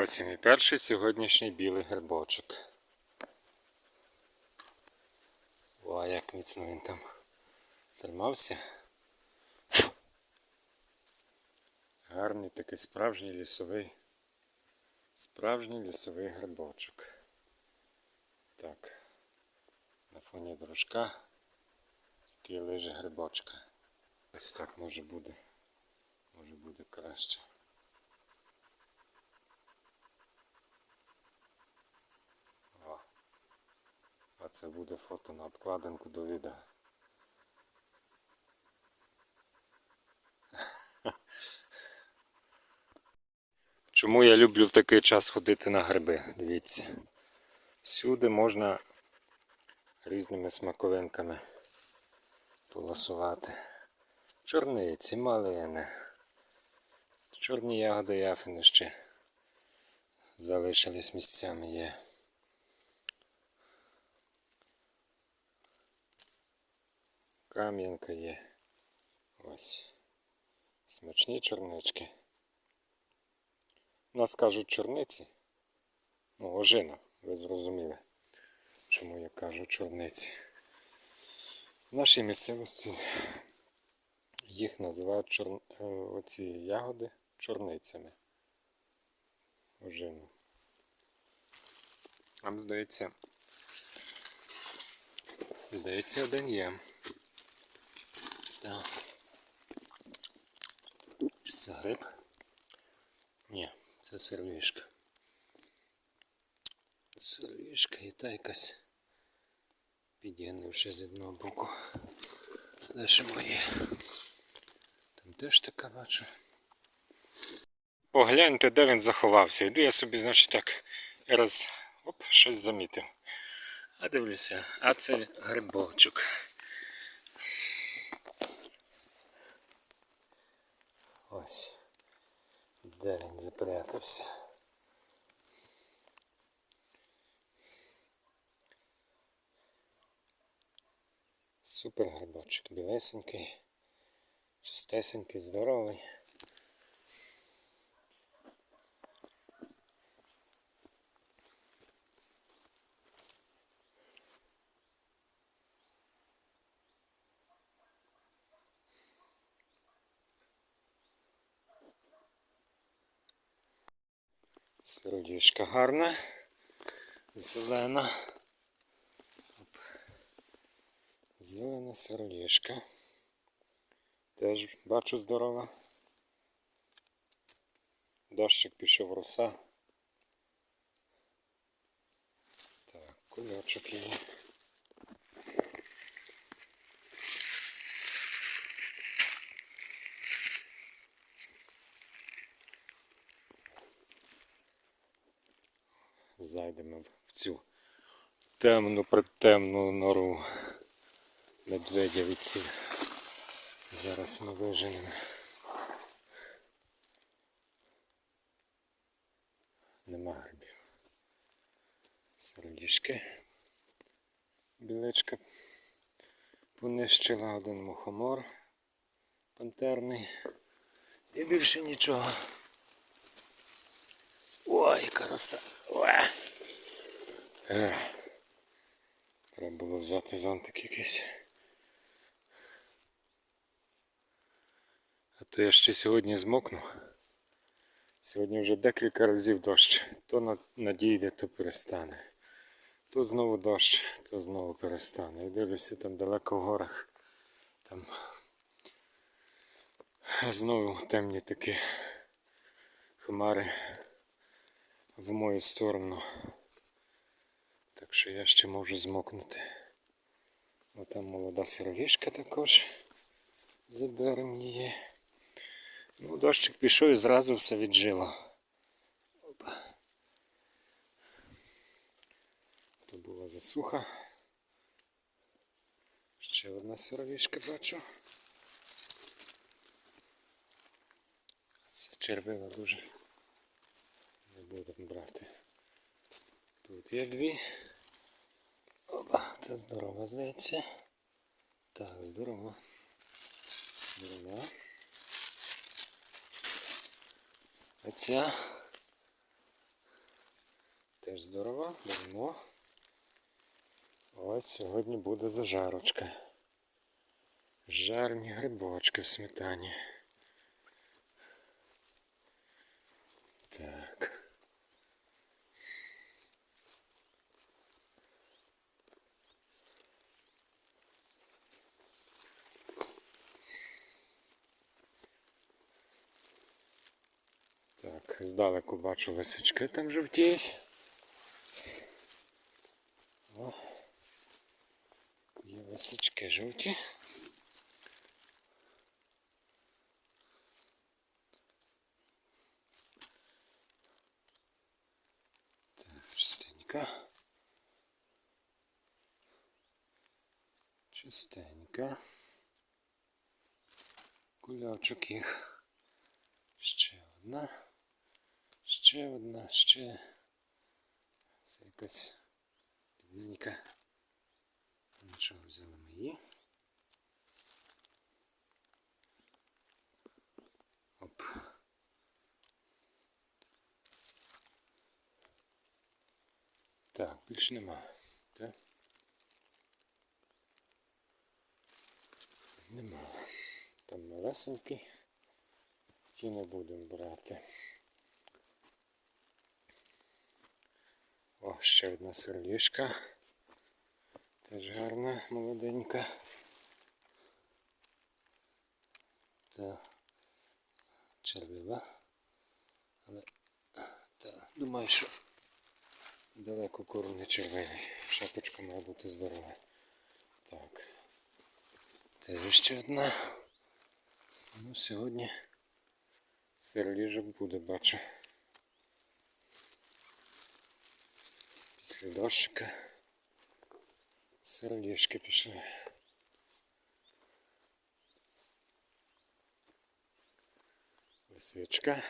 ось і мій перший сьогоднішній білий грибочок. О, як міцно він там тримався. Гарний такий справжній лісовий. Справжній лісовий грибочок. Так. На фоні дружка такий лежить грибочка. Ось так може буде. Може буде краще. Це буде фото на обкладинку до відео. Чому я люблю в такий час ходити на гриби? Дивіться. Всюди можна різними смаковинками полосувати. Чорниці, малини. Чорні ягоди яфини ще залишились місцями є. Кам'янка є. Ось. Смачні чорнички. У нас кажуть чорниці. Ну, ожина, ви зрозуміли, чому я кажу чорниці. В нашій місцевості їх називають чор... е, оці ягоди чорницями. Ожину. Вам здається. Здається, один є. Так. Чи це гриб? Ні, це сироїшка. Сироїшка і та якась підігнивши з одного боку. Лишимо її. Там теж така бачу. Погляньте, де він заховався. Йду я собі, значить так, раз оп, щось замітив. А дивлюся, а це грибочок. Ось. Де він запрятався? Супер грибочок, білесенький, чистесенький, здоровий. Сиродішка гарна, зелена. Зелена сиродішка. Теж бачу здорова. Дощик пішов роса. Так, кульочок її. Зайдемо в цю темну притемну нору медведявиці. Зараз ми виженемо. Нема грибів. Сердішки. Біличка понищила один мухомор пантерний. І більше нічого. Ой. Ех. Треба було взяти зонтик якийсь. А то я ще сьогодні змокну. Сьогодні вже декілька разів дощ. То надійде, то перестане. То знову дощ, то знову перестане. І дивлюся там далеко в горах. Там знову темні такі хмари в мою сторону. Так що я ще можу змокнути. О, там молода сироїшка також. Заберемо її. Ну, дощик пішов і зразу все віджило. Опа. То була засуха. Ще одна сироїшка бачу. Це червива дуже. Будемо брати. Тут є дві. Опа, це здорова здається. Так, здорово. Здорова. А ця теж здорова, беремо. Ось сьогодні буде зажарочка. Жарні грибочки в сметані. Так. Так, здалеку бачу лисички там жовтіють. О, є лисички жовті. Так, чистенько. Чистенько. Кульочок їх. Ще одна. Ще одна, ще. Це якась бідненька. Нічого взяли ми її. Оп. Так, більш нема. Так? Нема. Там малесенький. Ті не будемо брати. О, ще одна сирлішка. Теж гарна, молоденька. Та червива. Але та, думаю, що далеко кору не червивий. Шапочка має бути здорова. Так. Теж ще одна. Ну, сьогодні сирліжок буде, бачу. Після дощика сирліжки пішли. Лисичка.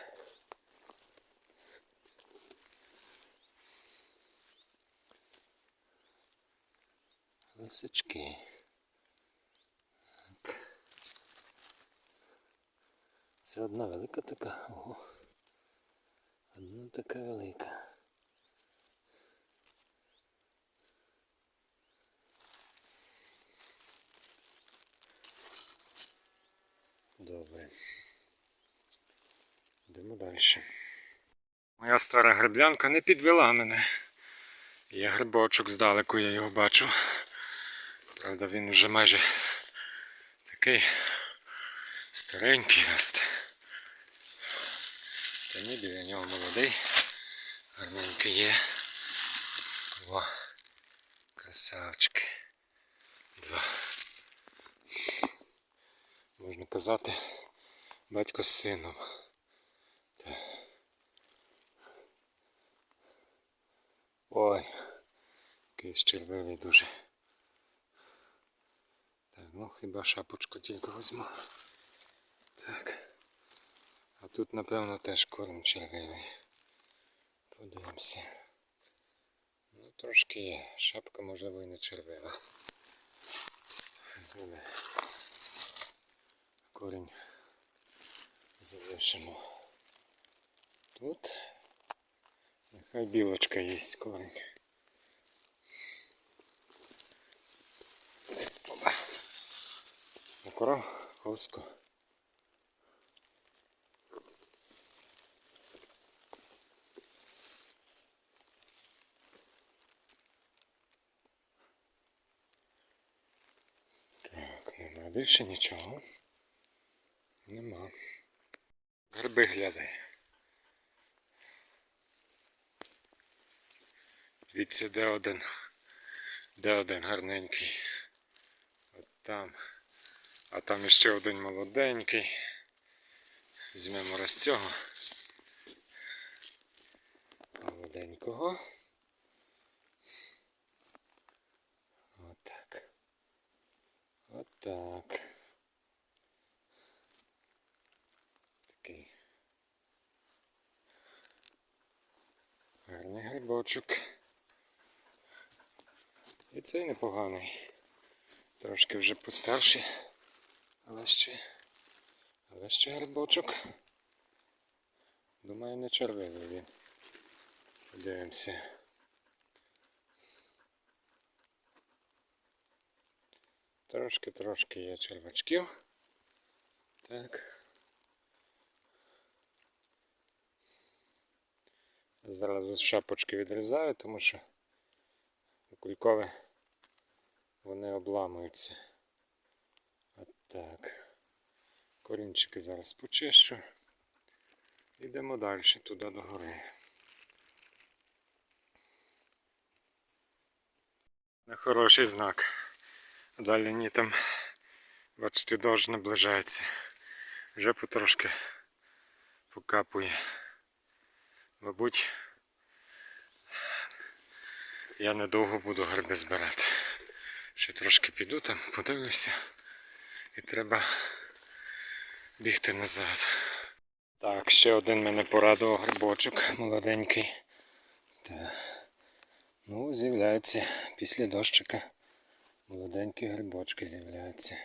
Лисички. Так. Це одна велика така. Ого. Одна така велика. Добре. Йдемо далі. Моя стара гриблянка не підвела мене. Є грибочок здалеку, я його бачу. Правда, він вже майже такий старенький досить. Та ні, біля нього молодий. Гарненький є. О, красавчики. Два. Можна казати, батько з сином. Ой, якийсь червивий дуже. Так, ну хіба шапочку тільки візьму. Так. А тут, напевно, теж корм червивий. Подивимося. Ну, трошки є. Шапка, можливо, і не червива. Корінь залишимо. Тут нехай білочка їсть корінь. Опа. Акура, ховсько. Так, нема більше нічого. Нема. Гриби глядай. Дивіться, де один. Де один гарненький. От там. А там іще один молоденький. Візьмемо раз цього. Молоденького. Отак. Отак. Такий. Гарний грибочок. І цей непоганий. Трошки вже постарший, але ще але ще грибочок. Думаю, не червивий він. Подивимося. Трошки-трошки є червачків. Так. Зараз шапочки відрізаю, тому що кулькове вони обламуються. От так. Корінчики зараз почищу. Йдемо далі туди до гори. На хороший знак. Далі ні там, бачите, дощ наближається. Вже потрошки покапує. Мабуть, я недовго буду гриби збирати. Ще трошки піду там, подивлюся. І треба бігти назад. Так, ще один мене порадував грибочок молоденький. Так. Ну, з'являються після дощика. Молоденькі грибочки з'являються.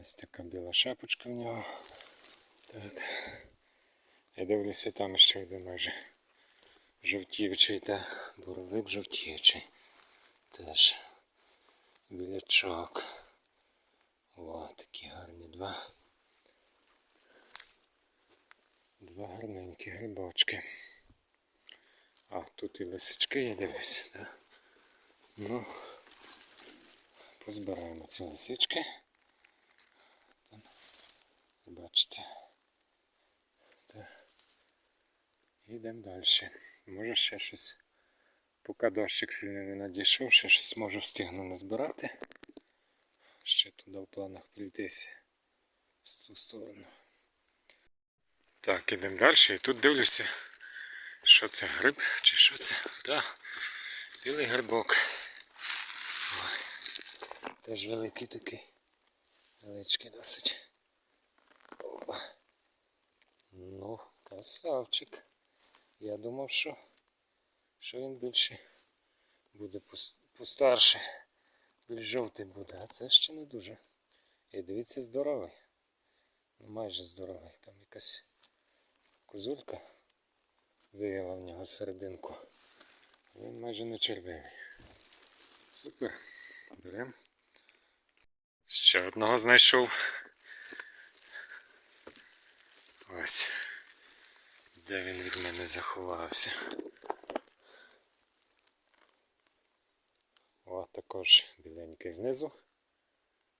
Ось така біла шапочка в нього. Так. Я дивлюся, там ще йде майже жовтівчий та боровик жовтівчий. Теж білячок. О, такі гарні два. Два гарненькі грибочки. А, тут і лисички є, дивись, так? Ну, позбираємо ці лисички. Там, бачите. Так. Йдемо далі. Може ще щось, поки дощик сильно не надійшов, ще щось можу встигну назбирати. Ще туди в планах прійтися в ту сторону. Так, ідемо далі. І тут дивлюся, що це гриб чи що це? Так, білий грибок. Ой, теж великий такий. Величкий досить. Опа. Ну, красавчик. Я думав, що, що він більше буде постарше. Більш жовтий буде, а це ще не дуже. І дивіться, здоровий. Ну майже здоровий. Там якась козулька виїла в нього серединку. Він майже не червивий. Супер. Беремо. Ще одного знайшов. Ось. Де він від мене заховався. О, також біленький знизу.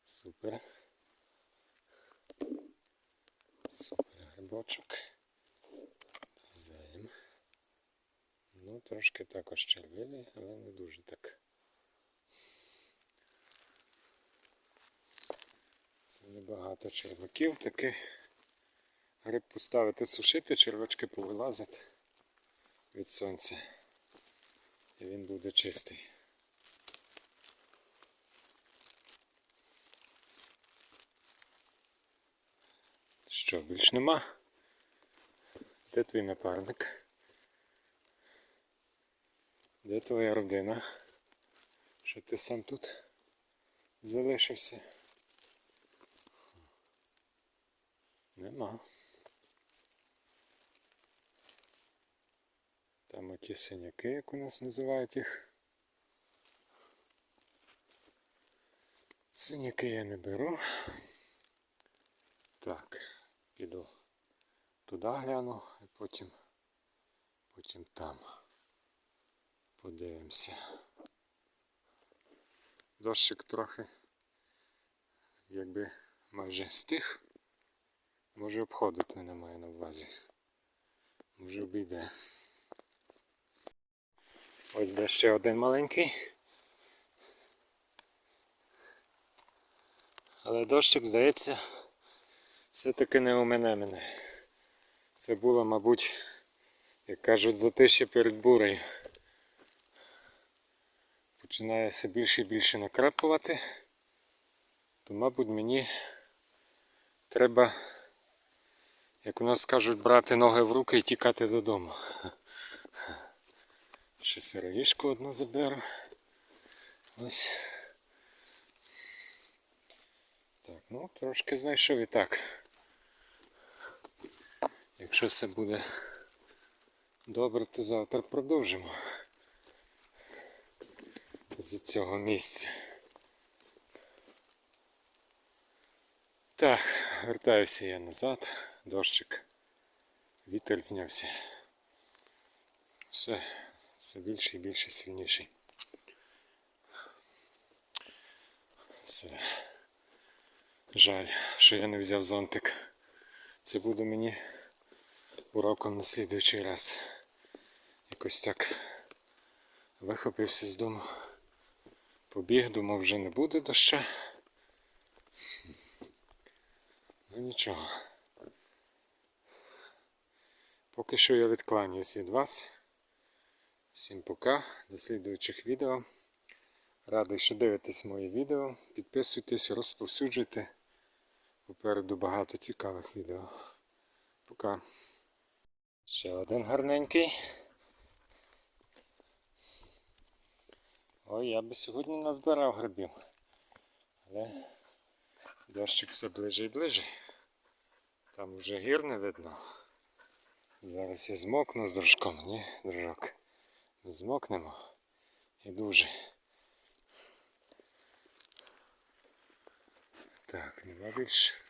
Супер. Супер грибочок. Займ. Ну, трошки також червивий, але не дуже так. Це небагато черваків, такий гриб поставити сушити, червачки повилазять від сонця. І він буде чистий. Що, більш нема? Де твій напарник? Де твоя родина? Що ти сам тут залишився? Нема. Там оті синяки, як у нас називають їх. Синяки я не беру. Так, піду туди гляну і потім, потім там подивимося. Дощик трохи якби майже стих. Може обходить мене має на увазі. Може обійде. Ось де ще один маленький. Але дощик, здається, все-таки не у мене мене. Це було, мабуть, як кажуть, затишє перед бурею. Починає все більше і більше накрапувати, то, мабуть, мені треба, як у нас кажуть, брати ноги в руки і тікати додому. Ще сироїшку одну заберу. Ось. Так, ну трошки знайшов і так. Якщо все буде добре, то завтра продовжимо з цього місця. Так, вертаюся я назад. Дощик. Вітер знявся. Все, все більше і більше сильніший. Це жаль, що я не взяв зонтик. Це буде мені уроком на слідуючий раз. Якось так вихопився з дому. Побіг, думав, вже не буде доща. Ну нічого. Поки що я відкланяюсь від вас. Всім пока, до слідуючих відео. Радий, що дивитесь мої відео. Підписуйтесь, розповсюджуйте. Попереду багато цікавих відео. Пока. Ще один гарненький. Ой, я би сьогодні назбирав грибів. Але дощик все ближе і ближе. Там вже гір не видно. Зараз я змокну з дружком, ні, дружок. Ми змокнемо. І дуже. Так, нема більше.